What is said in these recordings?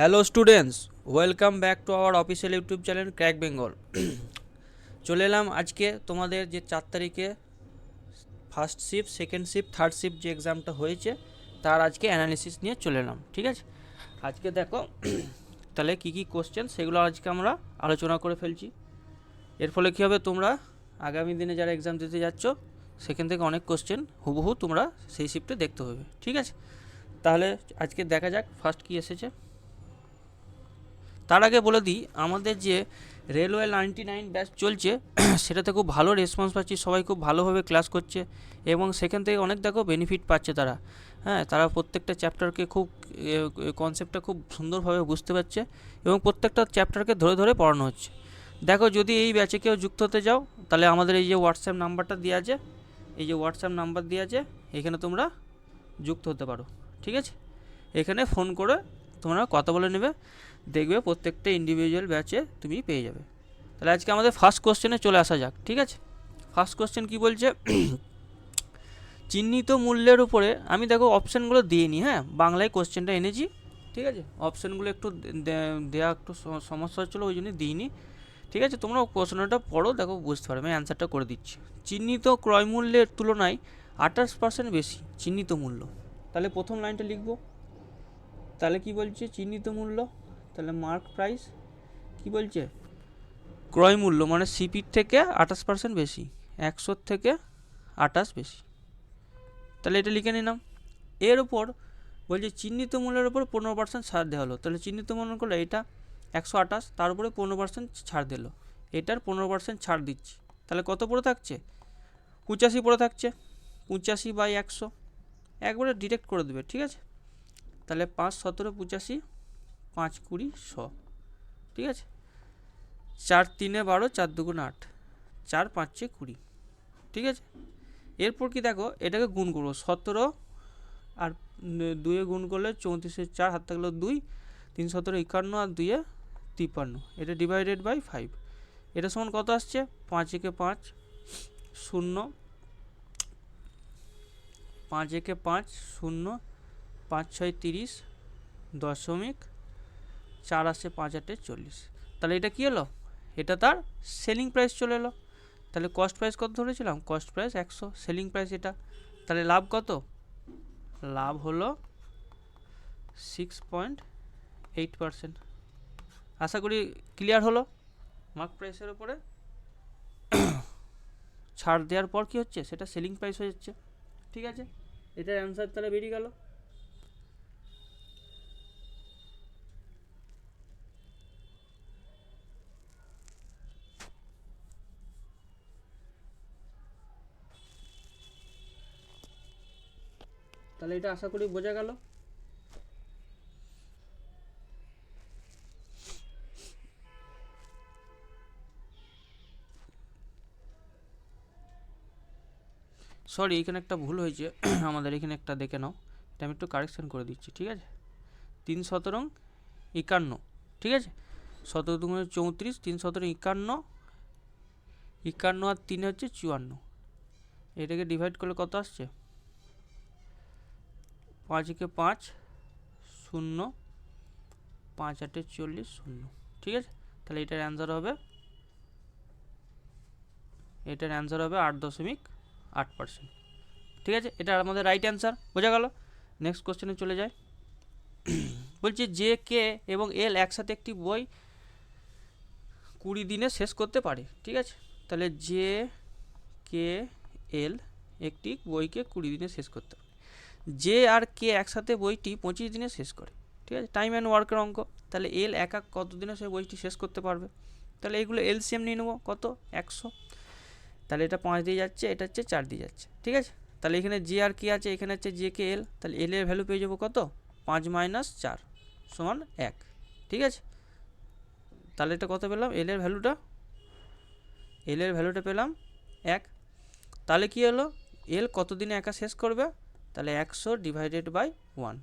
Hello students welcome back to our official YouTube channel Crack Bengal চলে এলাম আজকে তোমাদের যে চার তারিখে first shift second shift third shift যে এক্সামটা হয়েছে, তার আজকে অ্যানালিসিস নিয়ে চলে এলাম, ঠিক আছে? আজকে দেখো, তাহলে কী কী কোশ্চেন সেগুলো আজকে আমরা আলোচনা করে ফেলছি। এর ফলে কী হবে তোমরা, আগামী দিনে যারা এক্সাম দিতে যাচ্ছ, সেখান থেকে অনেক কোশ্চেন হুবহু তোমরা সেই শিফটে দেখতে হবে, ঠিক আছে? তাহলে আজকে দেখা যাক ফার্স্ট কী এসেছে। তার আগে বলে দিই, আমাদের যে রেলওয়ে নাইনটি নাইন ব্যাচ চলছে, সেটাতে খুব ভালো রেসপন্স পাচ্ছি, সবাই খুব ভালোভাবে ক্লাস করছে এবং সেখান থেকে অনেক দেখো বেনিফিট পাচ্ছে তারা। হ্যাঁ তারা প্রত্যেকটা চ্যাপ্টারকে খুব কনসেপ্টটা খুব সুন্দরভাবে বুঝতে পারছে এবং প্রত্যেকটা চ্যাপ্টারকে ধরে ধরে পড়ানো হচ্ছে। দেখো, যদি এই ব্যাচে কেউ যুক্ত হতে যাও, তাহলে আমাদের এই যে হোয়াটসঅ্যাপ নাম্বারটা দেওয়া আছে, এই যে হোয়াটসঅ্যাপ নাম্বার দেওয়া আছে, এখানে তোমরা যুক্ত হতে পারো, ঠিক আছে? এখানে ফোন করে তোমরা কথা বলে নেবে। দেখবে প্রত্যেকটা ইন্ডিভিজুয়াল ব্যাচে তুমি পেয়ে যাবে। তাহলে আজকে আমাদের ফার্স্ট কোশ্চেনে চলে আসা যাক, ঠিক আছে? ফার্স্ট কোশ্চেন কি বলছে? চিহ্নিত মূল্যের উপরে, আমি দেখো অপশানগুলো দিইনি হ্যাঁ? বাংলায় কোশ্চেনটা এনেছি, ঠিক আছে? অপশানগুলো একটু দেওয়া একটু সমস্যা হচ্ছিল, ওই জন্য দিইনি, ঠিক আছে? তোমরা প্রশ্নটা পড়ো, দেখো, বুঝতে পারবে, আমি অ্যান্সারটা করে দিচ্ছি। চিহ্নিত ক্রয় মূল্যের তুলনায় আঠাশ পার্সেন্ট বেশি চিহ্নিত মূল্য। তাহলে প্রথম লাইনটা লিখব। তাহলে কি বলছে? চিহ্নিত মূল্য তাহলে মার্ক প্রাইস কি বলছে? ক্রয় মূল্য মানে সিপির থেকে আঠাশ পার্সেন্ট বেশি একশোর থেকে আঠাশ বেশি। তাহলে এটা লিখে নিলাম। এর ওপর বলছে চিহ্নিত মূল্যের ওপর পনেরো পার্সেন্ট ছাড় দেওয়া হলো। তাহলে চিহ্নিত মূল্য করলে এটা একশো আঠাশ, তার উপরে পনেরো পার্সেন্ট ছাড় দিল। এটার পনেরো পার্সেন্ট ছাড় দিচ্ছি। তাহলে কত পড়ে থাকছে? পঁচাশি পড়ে থাকছে। পঁচাশি বাই একশো। একবারে ডিরেক্ট করে দেবে, ঠিক আছে? তাহলে পাঁচ সতেরো পঁচাশি পাঁচ কুড়ি শ। ঠিক আছে? চার তিনে বারো, চার দুগুণ আট। চার পাঁচে কুড়ি। ঠিক আছে? এরপর কি দেখো, এটাকে গুণ করব। সতেরো আর দুয়ে গুণ করলে চৌত্রিশের চার, হাত থাকল দুই, তিন সতেরো একান্ন আর দুইয়ে তিপ্পান্ন। এটা ডিভাইডেড বাই ফাইভ এটা সমান কত আসছে? পাঁচ একে পাঁচ, শূন্য। পাঁচ একে পাঁচ, শূন্য। পাঁচ ছয় তিরিশ, দশমিক চার আসে পাঁচ আটে চল্লিশ। তাহলে এটা কী হলো? এটা তার সেলিং প্রাইস চলে এলো। তাহলে কস্ট প্রাইস কত ধরেছিলাম? কস্ট প্রাইস একশো সেলিং প্রাইস এটা। তাহলে লাভ কত? লাভ হলো সিক্স পয়েন্ট এইট পারসেন্ট আশা করি ক্লিয়ার হলো। মার্ক প্রাইসের উপরে। ছাড় দেওয়ার পর কী হচ্ছে? সেটা সেলিং প্রাইস হয়ে যাচ্ছে। ঠিক আছে? এটার অ্যান্সার তাহলে বেরিয়ে গেল। তাহলে এটা আশা করি বোঝা গেল। সরি এখানে একটা ভুল হয়েছে। আমাদের এখানে একটা দেখে নাও। এটা আমি একটু কারেকশন করে দিচ্ছি, ঠিক আছে? তিন সতেরো একান্ন, ঠিক আছে? সতেরো দুগুণে চৌত্রিশ, তিন সতেরো একান্ন একান্ন আর তিনে হচ্ছে চুয়ান্ন। এটাকে ডিভাইড করলে কত আসছে? পাঁচ একে পাঁচ, শূন্য, পাঁচ আটে চল্লিশ, শূন্য। ঠিক আছে? তাহলে এটার অ্যান্সার হবে, এটার অ্যান্সার হবে আট দশমিক আট পার্সেন্ট ঠিক আছে? এটা আমাদের রাইট অ্যান্সার বোঝা গেল? নেক্সট কোশ্চেনে চলে যায় বলছি যে, কে এবং এল একসাথে একটি বই কুড়ি দিনে শেষ করতে পারে। ঠিক আছে? তাহলে যে, কে, এল একটি বইকে কুড়ি দিনে শেষ করতে পারে। যে আর কে একসাথে বইটি পঁচিশ দিনে শেষ করে, ঠিক আছে? টাইম অ্যান্ড ওয়ার্কের অঙ্ক। তাহলে এল একা কত দিনে সে বইটি শেষ করতে পারবে? তাহলে এগুলো এলসিএম নিয়ে নেব। কত? একশো। তাহলে এটা পাঁচ দিয়ে যাচ্ছে, এটা হচ্ছে চার দিয়ে যাচ্ছে, ঠিক আছে? তাহলে এখানে যে আর কে আছে, এখানে হচ্ছে জে কে এল তাহলে এল এর ভ্যালু পেয়ে যাব কত? পাঁচ মাইনাস চার সমান এক, ঠিক আছে? তাহলে এটা কত পেলাম? এল এর ভ্যালুটা এল এর ভ্যালুটা পেলাম এক। তাহলে কি হলো? এল কত দিনে একা শেষ করবে? তাহলে একশো ডিভাইডেড বাই ওয়ান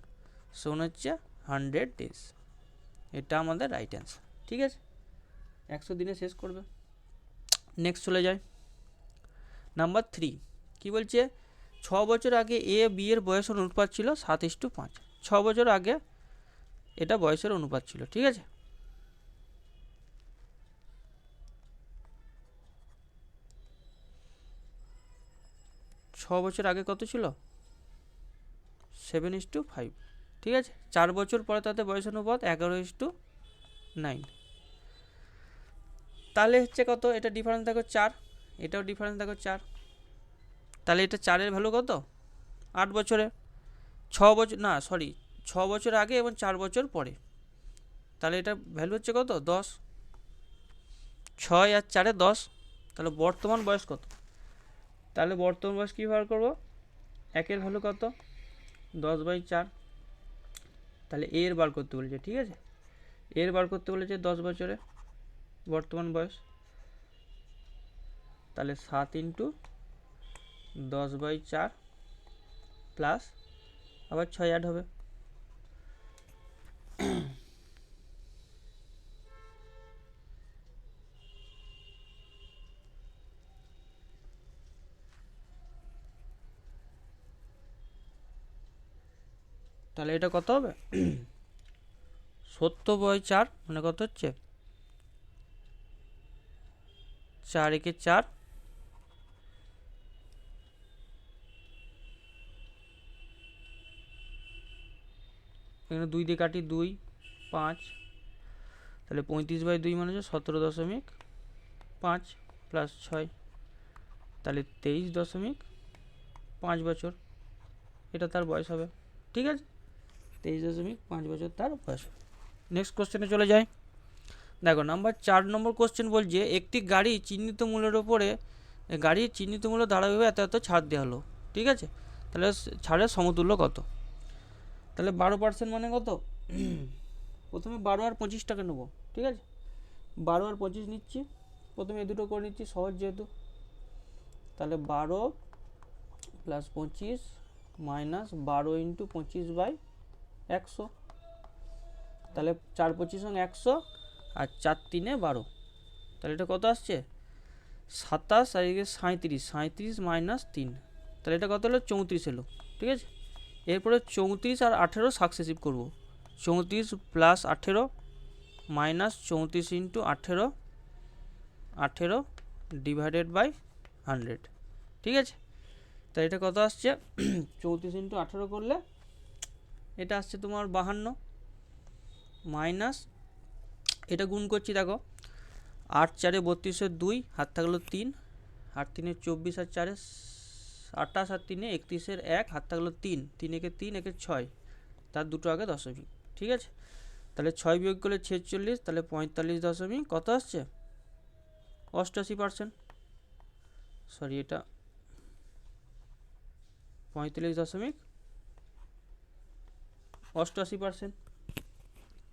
সমান হচ্ছে হান্ড্রেড ডেজ এটা আমাদের রাইট অ্যান্সার ঠিক আছে? একশো দিনে শেষ করবে। নেক্সট চলে যায় নাম্বার থ্রি কী বলছে? ছ বছর আগে এ বি এর বয়স অনুপাত ছিল সাত ইস্টু পাঁচ। ছ বছর আগে এটা বয়সের অনুপাত ছিল, ঠিক আছে? ছ বছর আগে কত ছিল? সেভেন ইস টু ফাইভ, ঠিক আছে? চার বছর পরে তাতে বয়স অনুপাত এগারো ইস টু নাইন। তাহলে হচ্ছে কত? এটা ডিফারেন্স দেখো চার, এটাও ডিফারেন্স দেখো চার। তাহলে এটা চারের ভ্যালু কত? আট বছরে। ছ বছর না সরি ছ বছর আগে এবং চার বছর পরে। তাহলে এটা ভ্যালু হচ্ছে কত? দশ। ছয় আর চারে দশ, তাহলে বর্তমান বয়স কত? তাহলে বর্তমান বয়স কী বার করব? একের ভ্যালু কত? দশ বাই চার। তাহলে এর বার করতে বলেছে, ঠিক আছে? এর বার করতে বলেছে দশ বছরে বর্তমান বয়স। তাহলে সাত ইন্টু দশ বাই চার প্লাস আবার ছয় আট হবে। তাহলে এটা কত হবে? সত্তর বয় চার মানে কত হচ্ছে? চার একে চার। এখানে দুই দিয়ে কাটি দুই, পাঁচ। তাহলে পঁয়ত্রিশ বাই দুই মানে হচ্ছে সতেরো দশমিক পাঁচ প্লাস ছয়। তাহলে তেইশ দশমিক পাঁচ বছর। এটা তার বয়স হবে। ঠিক আছে? তেইশ দশমিক পাঁচ বছর তার বয়স নেক্সট কোশ্চেনে চলে যায় দেখো নাম্বার চার নম্বর কোশ্চেন বলছে, একটি গাড়ি চিহ্নিত মূল্যের ওপরে গাড়ির চিহ্নিত মূল্য ধারাবাহিকভাবে এত এত ছাড় দেওয়া হলো, ঠিক আছে? তাহলে ছাড়ের সমতুল্য কত? তাহলে বারো পার্সেন্ট মানে কত? প্রথমে বারো আর পঁচিশ টাকা নেব, ঠিক আছে? বারো আর পঁচিশ নিচ্ছি, প্রথমে এ দুটো করে নিচ্ছি, সহজ যেহেতু। তাহলে বারো প্লাস পঁচিশ মাইনাস বারো ইন্টু পঁচিশ বাই একশো। তাহলে চার পঁচিশ সঙ্গে একশো আর চার তিনে বারো। তাহলে এটা কত আসছে? সাতাশ আর এদিকে সাঁত্রিশ সাঁত্রিশ মাইনাস তিন। তাহলে এটা কত হলো? চৌত্রিশ এলো ঠিক আছে? এরপরে চৌত্রিশ আর আঠেরো সাকসেসিভ করব। চৌত্রিশ প্লাস আঠেরো মাইনাস চৌত্রিশ ইন্টু আঠেরো আঠেরো ডিভাইডেড বাই হান্ড্রেড ঠিক আছে? তা এটা কত আসছে? চৌত্রিশ ইন্টু আঠেরো করলে এটা আসছে তোমার বাহান্ন মাইনাস, এটা গুণ করছি দেখো, আট চারে বত্রিশের দুই, হাত থাকল তিন, আট তিনে চব্বিশ আর চারে আটাশ আর তিনে একত্রিশের এক, হাত থাকল তিন তিন একে তিন, একে ছয়, তার দুটো আগে দশমিক, ঠিক আছে? তাহলে ছয় বিয়োগ করলে ছেচল্লিশ, তাহলে পঁয়তাল্লিশ দশমিক, কত আসছে? অষ্টআশি পার্সেন্ট সরি এটা পঁয়তাল্লিশ দশমিক অষ্টআশি পার্সেন্ট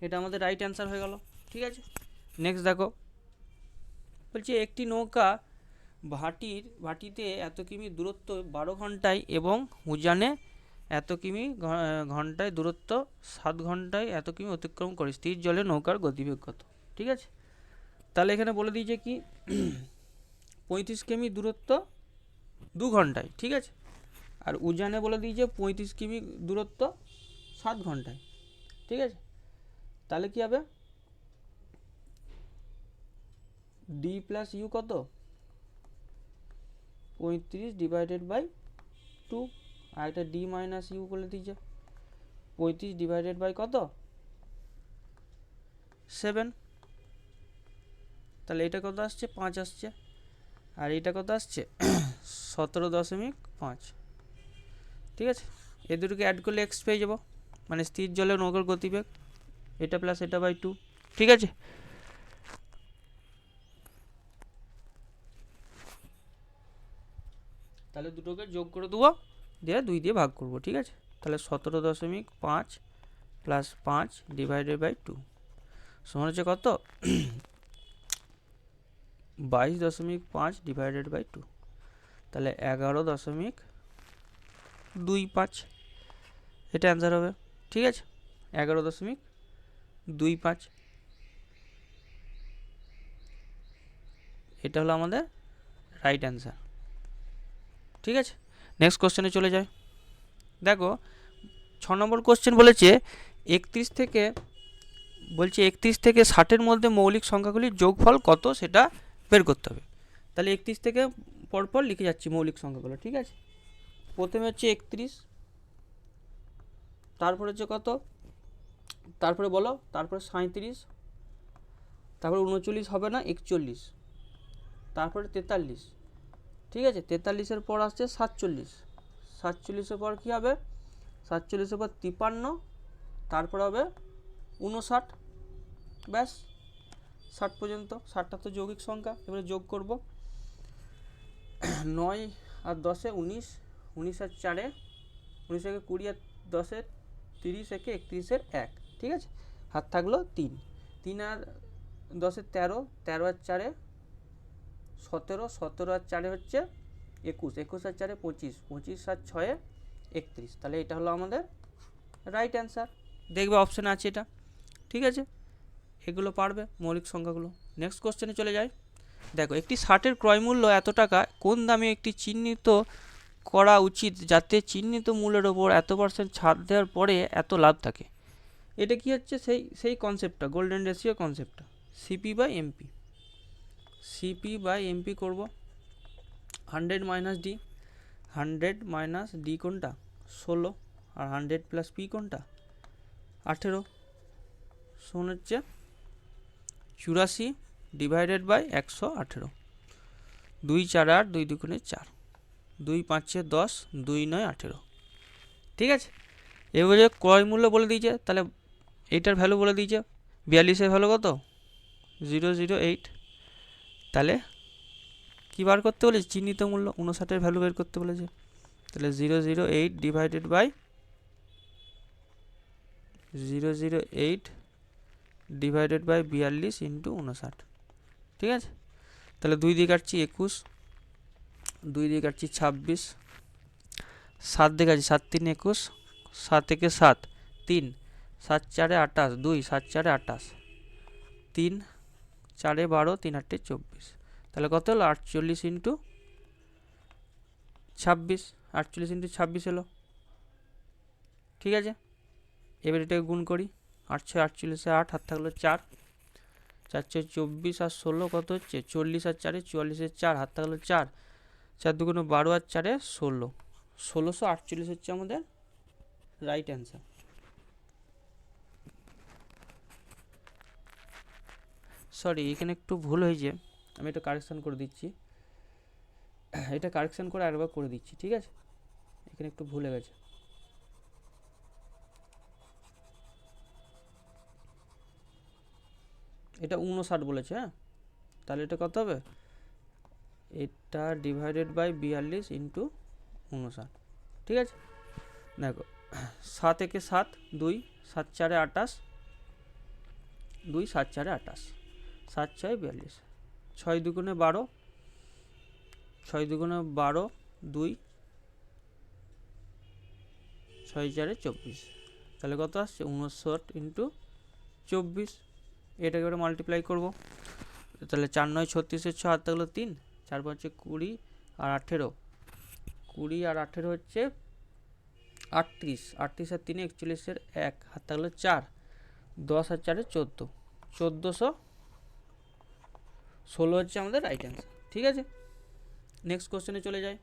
এটা আমাদের রাইট অ্যান্সার হয়ে গেল। ঠিক আছে? নেক্সট দেখো। বলছি, একটি নৌকা ভাটির, ভাটিতে এত কিমি দূরত্ব বারো ঘন্টায় এবং উজানে এত কিমি ঘন্টায় দূরত্ব সাত ঘন্টায় এত কিমি অতিক্রম করে। স্থির জলে নৌকার গতিবেগ কত? ঠিক আছে? তাহলে এখানে বলে দিয়েছে কি? পঁয়ত্রিশ কিমি দূরত্ব দু ঘন্টায়। ঠিক আছে? আর উজানে বলে দিয়েছে পঁয়ত্রিশ কিমি দূরত্ব সাত ঘন্টায়। ঠিক আছে? তাহলে কি হবে? ডি প্লাস ইউ কত? পঁয়ত্রিশ ডিভাইডেড বাই টু আর একটা ডি মাইনাস ইউ বলে দিয়েছে। পঁয়ত্রিশ ডিভাইডেড বাই কত? সেভেন তাহলে এটা কত আসছে? পাঁচ আসছে। আর এটা কত আসছে? সতেরো দশমিক পাঁচ। ঠিক আছে? এ দুটোকে অ্যাড করলে এক্স পেয়ে যাব। মানে স্থির জলে নৌকার গতিবেগ, এটা প্লাস এটা বাই টু ঠিক আছে? তাহলে দুটোকে যোগ করে দেবো, দিয়ে দুই দিয়ে ভাগ করব, ঠিক আছে? তাহলে সতেরো দশমিক পাঁচ প্লাস পাঁচ ডিভাইডেড বাই টু সমান হচ্ছে কত? বাইশ দশমিক পাঁচ ডিভাইডেড বাই টু তাহলে এগারো দশমিক দুই পাঁচ, এটা অ্যান্সার হবে। ঠিক আছে? এগারো দশমিক দুই পাঁচ। এটা হলো আমাদের রাইট অ্যান্সার ঠিক আছে? নেক্সট কোশ্চেনে চলে যায় দেখো, ছ নম্বর কোশ্চেন বলেছে, একত্রিশ থেকে, বলছে একত্রিশ থেকে ষাটের মধ্যে মৌলিক সংখ্যাগুলির যোগফল কত সেটা বের করতে হবে। তাহলে একত্রিশ থেকে পরপর লিখে যাচ্ছি মৌলিক সংখ্যাগুলো, ঠিক আছে? প্রথমে হচ্ছে একত্রিশ তারপরে হচ্ছে কত? তারপরে বলো, তারপরে সাঁইত্রিশ, তারপরে উনচল্লিশ হবে না, একচল্লিশ। তারপরে তেতাল্লিশ। ঠিক আছে, তেতাল্লিশের পর আসছে সাতচল্লিশ। সাতচল্লিশের পর কী হবে? সাতচল্লিশের পর তিপান্ন, তারপর হবে উনষাট। ব্যাস, ষাট পর্যন্ত। ষাটটা তো যৌগিক সংখ্যা, এবারে যোগ করব। নয় আর দশে উনিশ উনিশ আর চারে, উনিশ একে কুড়ি আর দশে তিরিশ একে একত্রিশের এক, ঠিক আছে? হাত থাকল তিন। তিন আর দশের তেরো তেরো আর চারে সতেরো সতেরো আর চারে হচ্ছে একুশ একুশ আর চারে পঁচিশ পঁচিশ আর ছয়ে একত্রিশ। তাহলে এটা হলো আমাদের রাইট অ্যান্সার দেখবে অপশান আছে এটা, ঠিক আছে? এগুলো পারবে মৌলিক সংখ্যাগুলো। নেক্সট কোশ্চেনে চলে যায় দেখো, একটি শার্টের ক্রয় মূল্য এত টাকা, কোন দামে একটি চিহ্নিত করা উচিত যাতে চিহ্নিত মূল্যের ওপর এত পার্সেন্ট ছাড় দেওয়ার পরে এত লাভ থাকে। এটা কি হচ্ছে? সেই সেই কনসেপ্টটা গোল্ডেন রেশিও কনসেপ্টটা CP by MP CP by MP করব। Hundred minus D hundred minus D কোনটা? ষোলো। আর হান্ড্রেড প্লাস পি কোনটা? আঠেরো। শোন হচ্ছে চুরাশি ডিভাইডেড বাই একশো আঠেরো। দুই চার আট, দুই দুগুণে চার। দুই পাঁচে দশ, দুই নয় আঠেরো। ঠিক আছে? এবারে ক্রয় মূল্য বলে দিয়েছে, তাহলে এইটার ভ্যালু বলে দিয়েছে। বিয়াল্লিশের ভ্যালু কত? Zero zero eight. তাহলে কী বার করতে বলেছে? চিহ্নিত মূল্য, উনষাটের ভ্যালু বের করতে বলেছে। তাহলে zero zero eight divided by zero zero eight divided by বিয়াল্লিশ ইন্টু উনষাট। ঠিক আছে? তাহলে দুই দিয়ে কাটছি একুশ। দুই দিয়ে কাটছি ছাব্বিশ, সাত দিয়ে কাটছি সাত, তিন, একুশ, সাত থেকে সাত, তিন, সাত, চারে আটাশ দুই, সাত, চারে আটাশ তিন, চারে বারো, তিন, আটে চব্বিশ। তাহলে কত হলো? আটচল্লিশ ইন্টু ছাব্বিশ, আটচল্লিশ ইন্টু ছাব্বিশ এলো ঠিক আছে? এবার এটাকে গুণ করি। আট ছয় আটচল্লিশে আট, হাত থাকল চার। চার ছয় চব্বিশ আর ষোলো কত হচ্ছে? চল্লিশ আর চারে চুয়াল্লিশের চার, হাত থাকল চার। চার দুগুণে বারো আর চারে ষোলো। ষোলোশো আটচল্লিশ হচ্ছে আমাদের রাইট অ্যান্সার সরি এখানে একটু ভুল হয়েছে। আমি এটা কারেকশান করে দিচ্ছি। এটা কারেকশান করে আরেকবার করে দিচ্ছি, ঠিক আছে? এখানে একটু ভুলে গেছে। এটা উনষাট বলেছে হ্যাঁ? তাহলে এটা কত হবে? এটা ডিভাইডেড বাই বিয়াল্লিশ ইন্টু উনষাট ঠিক আছে? দেখো, সাত একে সাত, দুই, সাত চারে আটাশ দুই, সাত চারে আটাশ সাত ছয় বিয়াল্লিশ, ছয় দুগুণে বারো, ছয় দুগুণে বারো, দুই, ছয় চারে চব্বিশ। তাহলে কত আসছে? উনষাট ইন্টু চব্বিশ। এটাকে মাল্টিপ্লাই করব। তাহলে চার নয় ছত্রিশের ছ হাত থাকল তিন। চার পাঁচে কুড়ি আর আঠেরো। কুড়ি আর আঠেরো হচ্ছে আটত্রিশ। আটত্রিশ আর তিনে একচল্লিশের এক। হাত থাকল চার। দশ আর চারে চোদ্দ। চোদ্দোশো ষোলো হচ্ছে আমাদের রাইট অ্যান্সার ঠিক আছে? নেক্সট কোশ্চেনে চলে যায়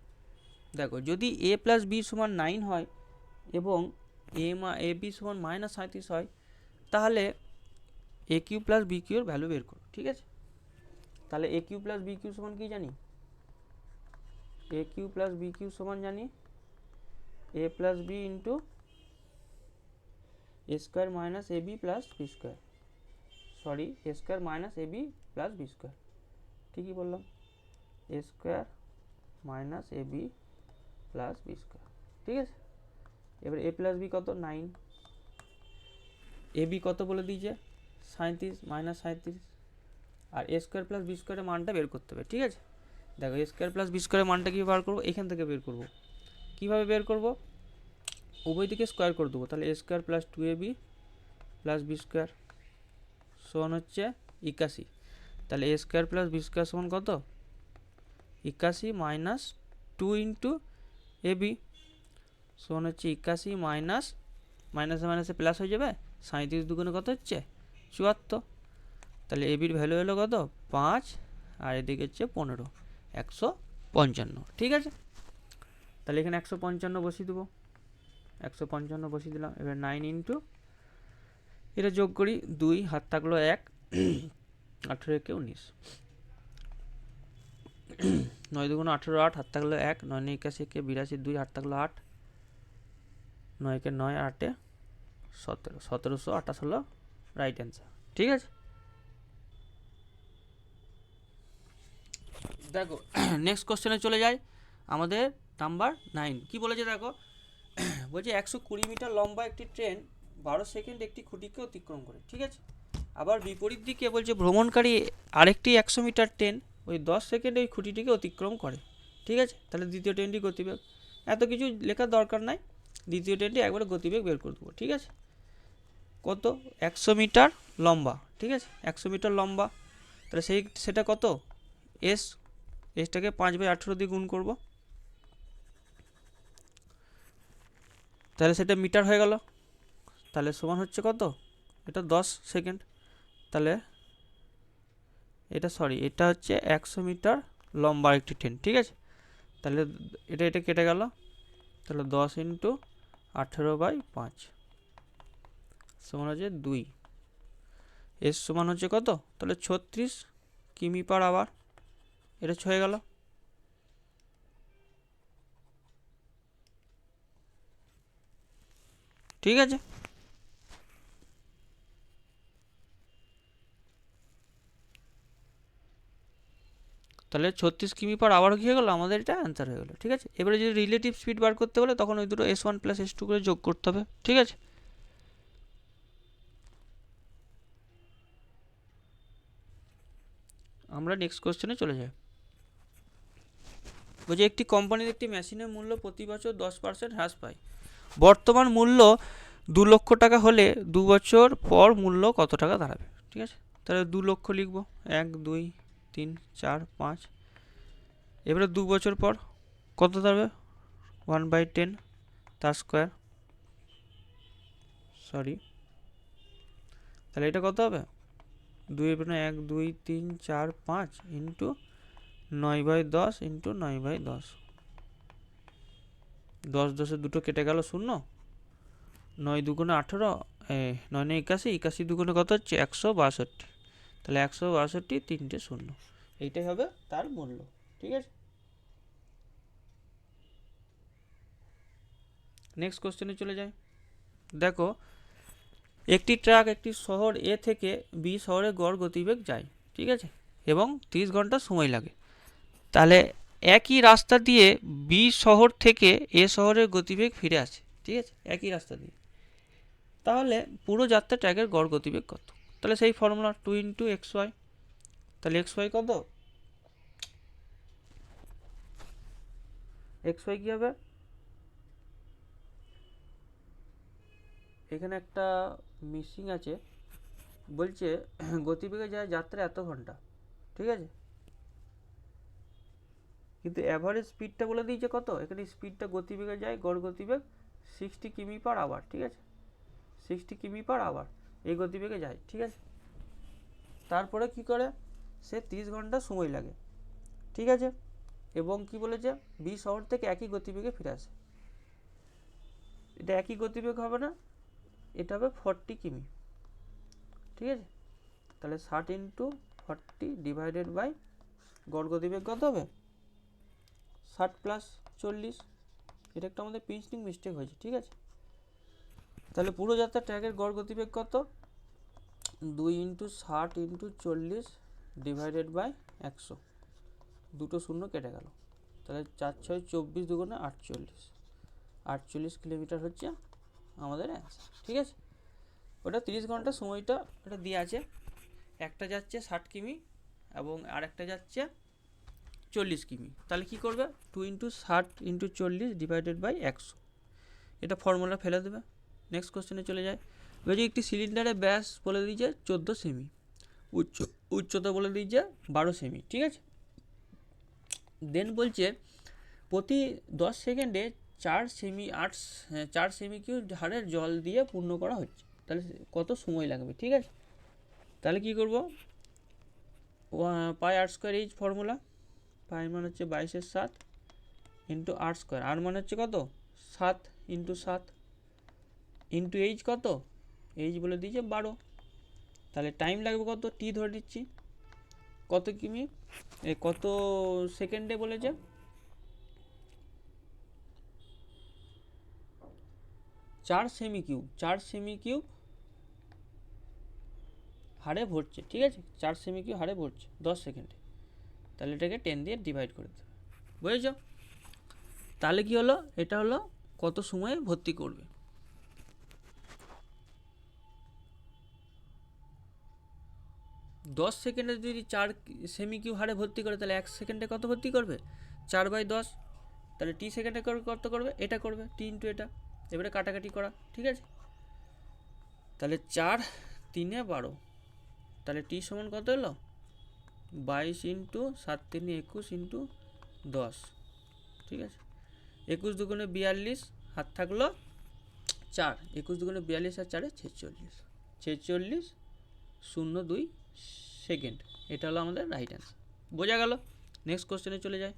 দেখো, যদি এ প্লাস বি সমান নাইন হয় এবং এ মা এ বি সমান মাইনাস সাঁত্রিশ হয়, তাহলে এ কিউ প্লাস বি কিউর ভ্যালু বের করো। ঠিক আছে? তাহলে A cube plus B cube সমান কি জানি? A cube plus B cube সমান জানি? A plus B into A square minus A B plus B square sorry A square minus A B plus B square ঠিকই বললাম। A square minus A B plus B square ঠিক আছে? এবার এ plus B কত? Nine A B কত বলে দিয়েছে? সাঁত্রিশ মাইনাস সাঁত্রিশ আর এ স্কোয়ার প্লাস বি স্কোয়ারের মানটা বের করতে হবে, ঠিক আছে? দেখো এ স্কোয়ার প্লাস বি স্কোয়ারের মানটা কীভাবে বার করব? এখান থেকে বের করব। কীভাবে বের করব? উভয় দিকে স্কোয়ার করে দেবো। তাহলে A square plus two A B plus B square সমান হচ্ছে একাশি। তাহলে A square plus B square সমান কত? একাশি minus two into A B সমান হচ্ছে একাশি মাইনাস মাইনাসে মাইনাসে প্লাস হয়ে যাবে? সাঁত্রিশ দুগুণে কত হচ্ছে? চুয়াত্তর। তাহলে এবির ভ্যালু হলো কত? পাঁচ, আর এদিকে হচ্ছে পনেরো, একশো পঞ্চান্ন। ঠিক আছে? তাহলে এখানে একশো পঞ্চান্ন বসিয়ে দেবো। একশো পঞ্চান্ন বসিয়ে দিলাম। এবার নাইন ইন্টু এটা যোগ করি দুই, হাত থাকল এক, আঠেরো একে উনিশ। নয় দুগুণ আঠেরো আট, হাত থাকল এক, নয় নয় একাশি একে বিরাশি দুই, হাত থাকল আট নয়কে নয় আটে সতেরো। সতেরোশো আঠাশ হলো রাইট অ্যান্সার ঠিক আছে? দেখো নেক্সট কোশ্চেনে চলে যাই, আমাদের নাম্বার নাইন কি বলেছে দেখো, বলছে একশো কুড়ি মিটার লম্বা একটি ট্রেন বারো সেকেন্ড একটি খুঁটিকে অতিক্রম করে, ঠিক আছে? আবার বিপরীত দিকে বলছে ভ্রমণকারী আরেকটি একশো মিটার ট্রেন ওই দশ সেকেন্ডে ওই খুঁটিটিকে অতিক্রম করে, ঠিক আছে? তাহলে দ্বিতীয় ট্রেনটি গতিবেগ। এত কিছু লেখার দরকার নাই, দ্বিতীয় ট্রেনটি একবারে গতিবেগ বের করে দেবো, ঠিক আছে? কত? একশো মিটার লম্বা, ঠিক আছে? একশো মিটার লম্বা। তাহলে সেই, সেটা কত? এস এসটাকে পাঁচ বাই আঠেরো দিয়ে গুণ করব। তাহলে সেটা মিটার হয়ে গেল। তাহলে সমান হচ্ছে কত? এটা দশ সেকেন্ড। তাহলে এটা সরি, এটা হচ্ছে একশো মিটার লম্বা একটি ট্রেন, ঠিক আছে? তাহলে এটা এটা কেটে গেল। তাহলে দশ ইন্টু আঠেরো বাই পাঁচ সমান হচ্ছে দুই। এর সমান হচ্ছে কত? তাহলে ছত্রিশ কিমি পার আবার এটা হয়ে গেল। ঠিক আছে। তাহলে ছত্রিশ কিমি পার আবার কি হয়ে গেলো, আমাদের এটা অ্যান্সার হয়ে গেলো, ঠিক আছে? এবারে যদি রিলেটিভ স্পিড বার করতে বলে, তখন ওই দুটো S one plus S two করে যোগ করতে হবে, ঠিক আছে? আমরা নেক্সট কোশ্চেনে চলে যাই। বলছে একটি কোম্পানির একটি মেশিনের মূল্য প্রতি বছর দশ পার্সেন্ট হ্রাস পায়। বর্তমান মূল্য দু লক্ষ টাকা হলে দু বছর পর মূল্য কত টাকা দাঁড়াবে? ঠিক আছে? তাহলে দু লক্ষ লিখব। এক, দুই, তিন, চার, পাঁচ। এবারে দু বছর পর কত দাঁড়াবে? ওয়ান বাই টেন তার স্কোয়ার। সরি। তাহলে এটা কত হবে? দুই এক, দুই, তিন, চার, পাঁচ ইন্টু নয় বাই দশ ইন্টু নয় বাই দশ। দশ দশে দুটো কেটে গেল শূন্য। নয় দুগুণে আঠেরো নয় নয় একাশি একাশি দুগুণে কত হচ্ছে? একশো বাষট্টি। তাহলে একশো বাষট্টি তিনটে শূন্য। এইটাই হবে তার মূল্য, ঠিক আছে? নেক্সট কোশ্চেনে চলে যাই। দেখো, একটি ট্রাক একটি শহর এ থেকে বি শহরে গড় গতিবেগ যায়, ঠিক আছে? এবং তিরিশ ঘণ্টা সময় লাগে। তাহলে একই রাস্তা দিয়ে বি শহর থেকে এ শহরের গতিবেগ ফিরে আসে, ঠিক আছে? একই রাস্তা দিয়ে। তাহলে পুরো যাত্রা ট্র্যাকের গড় গতিবেগ কত? তাহলে সেই formula two into X Y তাহলে এক্স ওয়াই কত? এক্স ওয়াই কী হবে? এখানে একটা মিসিং আছে, বলছে গতিবেগে যায় যাত্রা এত ঘণ্টা, ঠিক আছে? কিন্তু অ্যাভারেজ স্পিডটা বলে দিয়েছে কত? এখানে স্পিডটা গতিবেগে যায়, গড় গতিবেগ সিক্সটি কিমি পার আওয়ার ঠিক আছে? সিক্সটি কিমি পার আওয়ার এই গতিবেগে যায়, ঠিক আছে? তারপরে কি করে? সে তিরিশ ঘণ্টা সময় লাগে, ঠিক আছে? এবং কি বলেছে? বি শহর থেকে একই গতিবেগে ফিরে আসে। এটা একই গতিবেগ হবে না, এটা হবে ফর্টি কিমি, ঠিক আছে? তাহলে ষাট ইন্টু ফর্টি ডিভাইডেড বাই গড় গতিবেগ কত হবে? ষাট প্লাস চল্লিশ, এটা একটা আমাদের পিঞ্চিং মিস্টেক হয়েছে, ঠিক আছে? তাহলে পুরো যাত্রা ট্র্যাকের গড় গতিবেগ কত? দুই ইন্টু ষাট ইন্টু চল্লিশ ডিভাইডেড বাই একশো। দুটো শূন্য কেটে গেল। তাহলে চার ছয় চব্বিশ দুগুণে আটচল্লিশ। আটচল্লিশ কিলোমিটার হচ্ছে আমাদের ঠিক আছে? ওটা তিরিশ ঘণ্টা সময়টা ওটা দিয়ে আছে। একটা যাচ্ছে ষাট কিমি এবং আরেকটা যাচ্ছে চল্লিশ কিমি। তাহলে কি করবে? টু ইন্টু ষাট ইন্টু চল্লিশ ডিভাইডেড বাই একশো। এটা ফর্মুলা ফেলে দেবে। নেক্সট কোশ্চেনে চলে যায়। বলছি একটি সিলিন্ডারের ব্যাস বলে দিয়েছে চোদ্দ সেমি, উচ্চ, উচ্চতা বলে দিয়েছে বারো সেমি, ঠিক আছে? দেন বলছে, প্রতি দশ সেকেন্ডে চার সেমি, আট, চার সেমি কিউ হারের জল দিয়ে পূর্ণ করা হচ্ছে। তাহলে কত সময় লাগবে, ঠিক আছে? তাহলে কী করব? পাই আট স্কোয়ার এইচ ফর্মুলা পাই মানে হচ্ছে বাইশের সাত ইন্টু আট স্কোয়ার। আর মানে হচ্ছে কত? সাত ইন্টু সাত ইন্টু এইচ কত? এইচ বলে দিয়েছে বারো। তাহলে টাইম লাগবে কত? টি ধরে দিচ্ছি কত কিমি? এ কত সেকেন্ডে বলেছে? চার সেমি কিউব চার সেমি কিউব হারে ভরছে, ঠিক আছে? চার সেমি কিউব হারে ভরছে, দশ সেকেন্ডে। তাহলে এটাকে টেন দিয়ে ডিভাইড করে দেবে। বুঝেছ? তাহলে কি হলো? এটা হলো কত সময়ে ভর্তি করবে। দশ সেকেন্ডে যদি চার সেমি কিউ হারে ভর্তি করে, তাহলে এক সেকেন্ডে কত ভর্তি করবে? চার বাই দশ। তাহলে টি সেকেন্ডে কত করবে? এটা করবে টি ইন্টু এটা। এবারে কাটাকাটি করা, ঠিক আছে? তাহলে চার তিনে বারো। তাহলে টি সমান কত এলো বাইশ ইন্টু সাত তিনে একুশ ইন্টু দশ। ঠিক আছে? একুশ দুগুণে বিয়াল্লিশ, হাত থাকল চার। একুশ দুগুণে বিয়াল্লিশ আর চারে ছেচল্লিশ। ছেচল্লিশ শূন্য দুই সেকেন্ড। এটা হলো আমাদের রাইট অ্যান্সার বোঝা গেল? নেক্সট কোশ্চেনে চলে যায়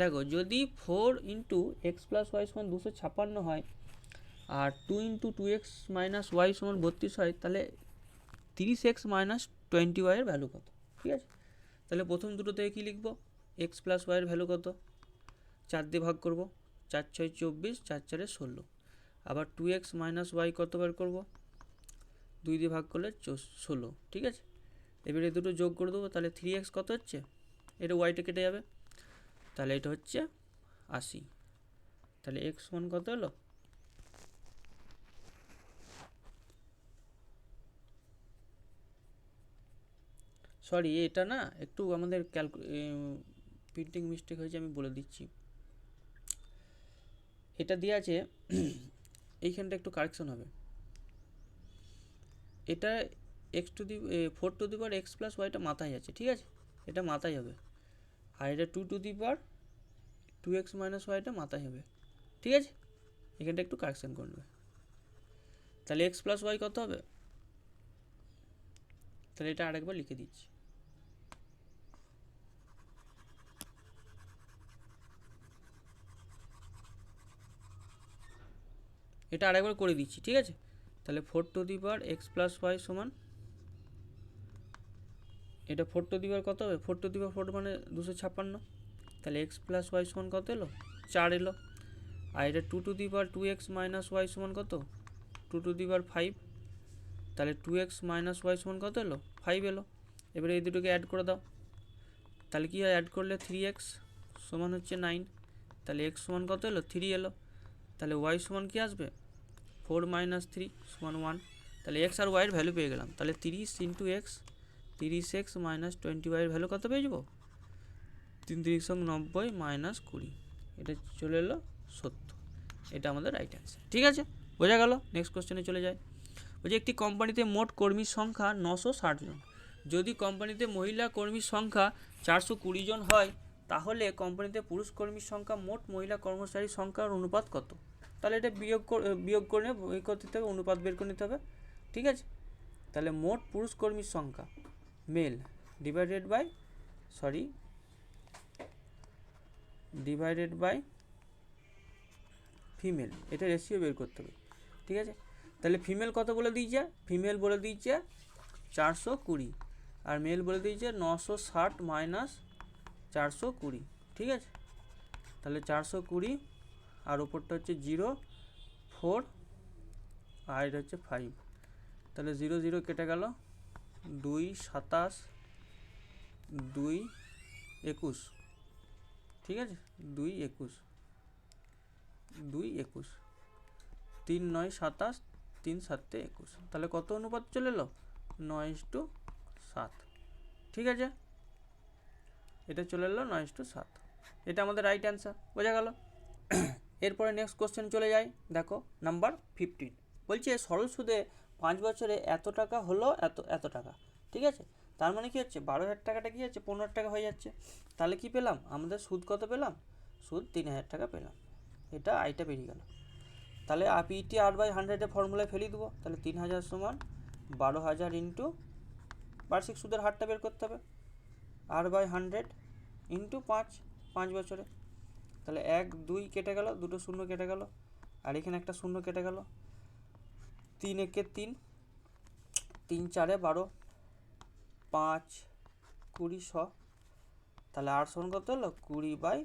দেখো, যদি four into X plus Y সমান দুশো ছাপ্পান্ন হয় আর two into two X minus Y সমান বত্রিশ হয়, তাহলে তিরিশ এক্স মাইনাস টোয়েন্টি ওয়াইয়ের ভ্যালু কত? ঠিক আছে? তাহলে প্রথম দুটো থেকে কী লিখব? এক্স প্লাস ওয়াইয়ের ভ্যালু কত? চার দিয়ে ভাগ করব। চার ছয় চব্বিশ, চার চারে ষোলো। আবার টু এক্স মাইনাস ওয়াই কত বার করব? দুই দিয়ে ভাগ করলে ষোলো, ঠিক আছে? এবার এবারে দুটো যোগ করে দেবো, তাহলে থ্রি এক্স কত হচ্ছে? এটা ওয়াইটা কেটে যাবে। তাহলে এটা হচ্ছে আশি। তাহলে এক্স ওয়ান কত হলো? সরি এটা না একটু আমাদের ক্যালকু প্রিন্টিং মিস্টেক হয়েছে, আমি বলে দিচ্ছি। এটা দিয়ে আছে, এইখানটা একটু কারেকশন হবে। এটা x to the four to the power x plus ওয়াইটা মাথায় আছে, ঠিক আছে? এটা মাথায় হবে। আর এটা two to the power two X minus ওয়াইটা মাথায় হবে, ঠিক আছে? এখানটা একটু কারেকশন করে নেবে। তাহলে এক্স প্লাস ওয়াই কত হবে? তাহলে এটা আরেকবার লিখে দিচ্ছি। এটা আরেকবার করে দিচ্ছি, ঠিক আছে? তাহলে four to the power X plus Y সমান, এটা ফোর টু দি পাওয়ার কত হবে? Four to the power four মানে দুশো ছাপ্পান্ন। তাহলে এক্স প্লাস ওয়াই সমান কত এলো? চার এলো। আর এটা two to the power two X minus Y সমান কত? Two to the power five তাহলে টু এক্স মাইনাস ওয়াই সমান কত এলো? ফাইভ এলো। এবারে এই দুটোকে অ্যাড করে দাও। তাহলে কী হয়? অ্যাড করলে থ্রি এক্স সমান হচ্ছে নাইন তাহলে এক্স সমান কত এলো? থ্রি এলো। তাহলে ওয়াই সমান কী আসবে? ফোর মাইনাস থ্রি সমান ওয়ান তাহলে এক্স আর ওয়াইয়ের ভ্যালু পেয়ে গেলাম। তাহলে তিরিশ ইন্টু এক্স তিরিশ এক্স মাইনাস টোয়েন্টি ওয়াইয়ের ভ্যালু কত পেয়ে যাব? তিন তিরিশ নব্বই মাইনাস কুড়ি। এটা চলে এলো সত্তর। এটা আমাদের রাইট অ্যান্সার ঠিক আছে? বোঝা গেল? নেক্সট কোশ্চেনে চলে যায় বলছে, একটি কোম্পানিতে মোট কর্মীর সংখ্যা নশো ষাট জন। যদি কোম্পানিতে মহিলা কর্মীর সংখ্যা চারশো কুড়ি জন হয়, তাহলে কোম্পানিতে পুরুষ কর্মীর সংখ্যা মোট মহিলা কর্মচারীর সংখ্যার অনুপাত কত? তাহলে এটা বিয়োগ বিয়োগ করে নেবে করতে হবে, অনুপাত বের করে নিতে হবে, ঠিক আছে? তাহলে মোট পুরুষ কর্মীর সংখ্যা male divided by sorry divided by female এটা রেশিও বের করতে হবে, ঠিক আছে? তাহলে ফিমেল কত বলে দিয়েছে? ফিমেল বলে দিয়েছে চারশো কুড়ি, আর মেল বলে দিয়েছে নশো ষাট মাইনাস চারশো কুড়ি, ঠিক আছে? তাহলে চারশো কুড়ি আর ওপরটা হচ্ছে জিরো, ফোর আর এটা হচ্ছে ফাইভ। তাহলে জিরো জিরো কেটে গেল। দুই, সাতাশ, দুই, একুশ। ঠিক আছে? দুই, একুশ। দুই, একুশ। তিন, নয়, সাতাশ, তিন, সাতে একুশ। তাহলে কত অনুপাত চলে এলো? নয় টু সাত। ঠিক আছে? এটা চলে এলো নয় টু সাত। এটা আমাদের রাইট অ্যান্সার বোঝা গেল? এরপরে নেক্সট কোশ্চেন চলে যায়। দেখো নাম্বার ফিফটিন বলছে, সরল সুদে পাঁচ বছরে এত টাকা হলো, এত এত টাকা। ঠিক আছে? তার মানে কী হচ্ছে? বারো হাজার টাকাটা কী হচ্ছে? পনেরো টাকা হয়ে যাচ্ছে। তাহলে কি পেলাম? আমাদের সুদ কত পেলাম? সুদ তিন হাজার টাকা পেলাম। এটা আইটা বেরিয়ে গেল। তাহলে পিটি আর বাই হান্ড্রেডে ফর্মুলায় ফেলে দেবো। তাহলে তিন হাজার সমান বারো হাজার ইন্টু বার্ষিক সুদের হারটা বের করতে হবে। আর বাই হান্ড্রেড ইন্টু পাঁচ পাঁচ বছরে। তাহলে এক, দুই কেটে গেল, দুটো শূন্য কেটে গেল, আর এখানে একটা শূন্য কেটে গেল। তিন একে তিন তিন চারে বারো, পাঁচ, কুড়ি শ তাহলে আর সমান কত হলো কুড়ি বাই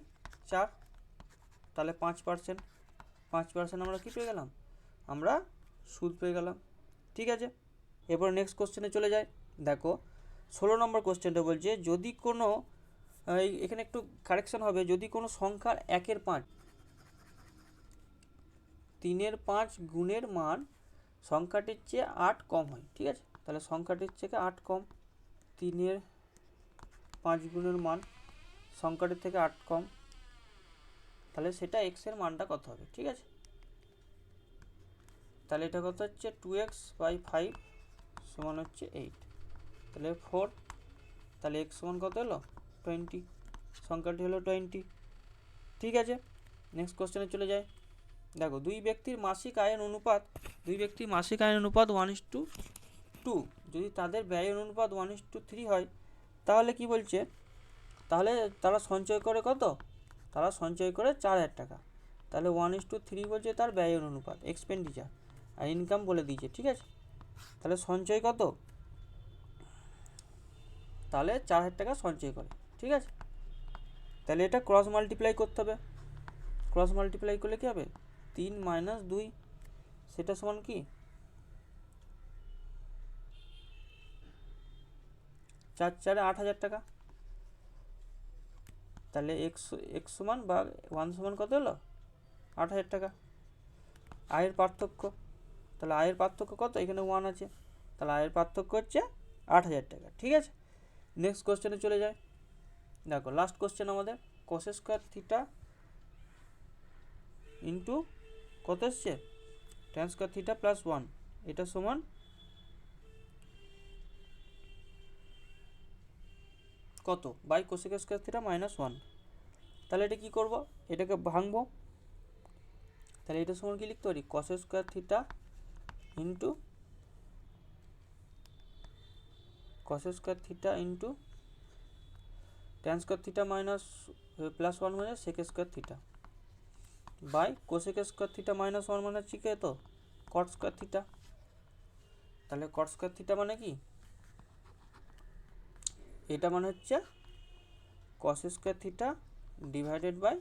চার। তাহলে পাঁচ পার্সেন্ট পাঁচ পার্সেন্ট আমরা কী পেয়ে গেলাম? আমরা সুদ পেয়ে গেলাম, ঠিক আছে? এরপর নেক্সট কোশ্চেনে চলে যায় দেখো, ষোলো নম্বর কোশ্চেনটা বলছে, যদি কোনো এখানে একটু কারেকশন হবে। যদি কোনো সংখ্যার একের পাঁচ, তিনের পাঁচ গুণের মান সংখ্যাটির চেয়ে আট কম হয়, ঠিক আছে? তাহলে সংখ্যাটির থেকে আট কম, তিনের পাঁচ গুণের মান সংখ্যাটির থেকে আট কম, তাহলে সেটা এক্সের মানটা কত হবে, ঠিক আছে? তাহলে এটা কত হচ্ছে? টু এক্স বাই ফাইভ সমান হচ্ছে এইট তাহলে ফোর তাহলে এক্স সমান কত হলো টোয়েন্টি, সংখ্যাটি হলো টোয়েন্টি। ঠিক আছে নেক্সট কোশ্চেনে চলে যায় দেখো, দুই ব্যক্তির মাসিক আয়ের অনুপাত, দুই ব্যক্তির মাসিক আয়ের অনুপাত ওয়ান ইস টু টু যদি তাদের ব্যয়ের অনুপাত ওয়ান ইস টু থ্রি হয়, তাহলে কি বলছে? তাহলে তারা সঞ্চয় করে কত? তারা সঞ্চয় করে চার হাজার টাকা। তাহলে ওয়ান ইস টু থ্রি বলছে তার ব্যয়ের অনুপাত এক্সপেন্ডিচার আর ইনকাম বলে দিয়েছে, ঠিক আছে? তাহলে সঞ্চয় কত? তাহলে চার হাজার টাকা সঞ্চয় করে। ঠিক আছে? তাহলে এটা ক্রস মাল্টিপ্লাই করতে হবে। ক্রস মাল্টিপ্লাই করলে কী হবে? তিন মাইনাস দুই, সেটা সমান কি? চার চারে আট হাজার টাকা। তাহলে এক্স এক্স সমান বা ওয়ান সমান কত হলো? আট হাজার টাকা। আয়ের পার্থক্য। তাহলে আয়ের পার্থক্য কত? এখানে ওয়ান আছে। তাহলে আয়ের পার্থক্য হচ্ছে আট হাজার টাকা। ঠিক আছে? নেক্সট কোশ্চেনে চলে যায়। দেখো লাস্ট কোশ্চেন আমাদের কোস স্কোয়ার থিটা ইন্টু কত এসছে? Tan square theta plus one এটা সমান কত? By cosec square theta minus one তাহলে এটা কী করব? এটাকে ভাঙবো। তাহলে এটা সমান কি লিখতে পারি? Cos square theta into cos square theta into tan square theta minus plus one মানে sec square theta by cosec square theta minus one মানে হচ্ছে তো? কট স্কোয়ার থিটা তাহলে কট স্কোয়ার থিটা মানে কি? এটা মানে হচ্ছে cos square theta divided by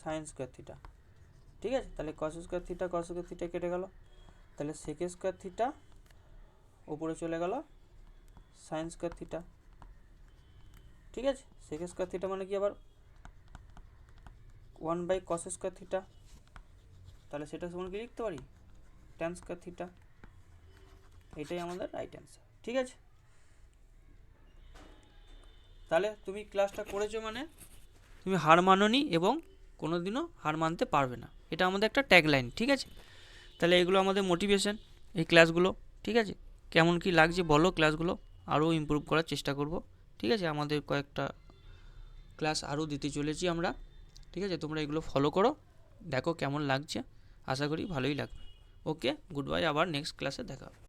sine square theta ঠিক আছে? তাহলে cos square theta cos square theta কেটে গেল। তাহলে সেক স্কোয়ার থিটা উপরে চলে গেল সাইন স্কোয়ার থিটা ঠিক আছে? সেক স্কোয়ার থিটা মানে কি আবার? One by cos square theta তাহলে সেটা সমান কি লিখতে পারি? ট্যান স্কোয়ার থিটা এটাই আমাদের রাইট অ্যান্সার ঠিক আছে? তাহলে তুমি ক্লাসটা করেছ মানে তুমি হার মানোনি এবং কোনো দিনও হার মানতে পারবে না। এটা আমাদের একটা ট্যাগলাইন ঠিক আছে? তাহলে এগুলো আমাদের মোটিভেশন এই ক্লাসগুলো ঠিক আছে? কেমন কি লাগছে বলো ক্লাসগুলো আরও ইমপ্রুভ করার চেষ্টা করব। ঠিক আছে? আমাদের কয়েকটা ক্লাস আরও দিতে চলেছি আমরা। ঠিক আছে? তোমরা এগুলো ফলো করো। দেখো কেমন লাগছে। আশা করি ভালোই লাগবে। ওকে গুড বাই আবার নেক্সট ক্লাসে দেখা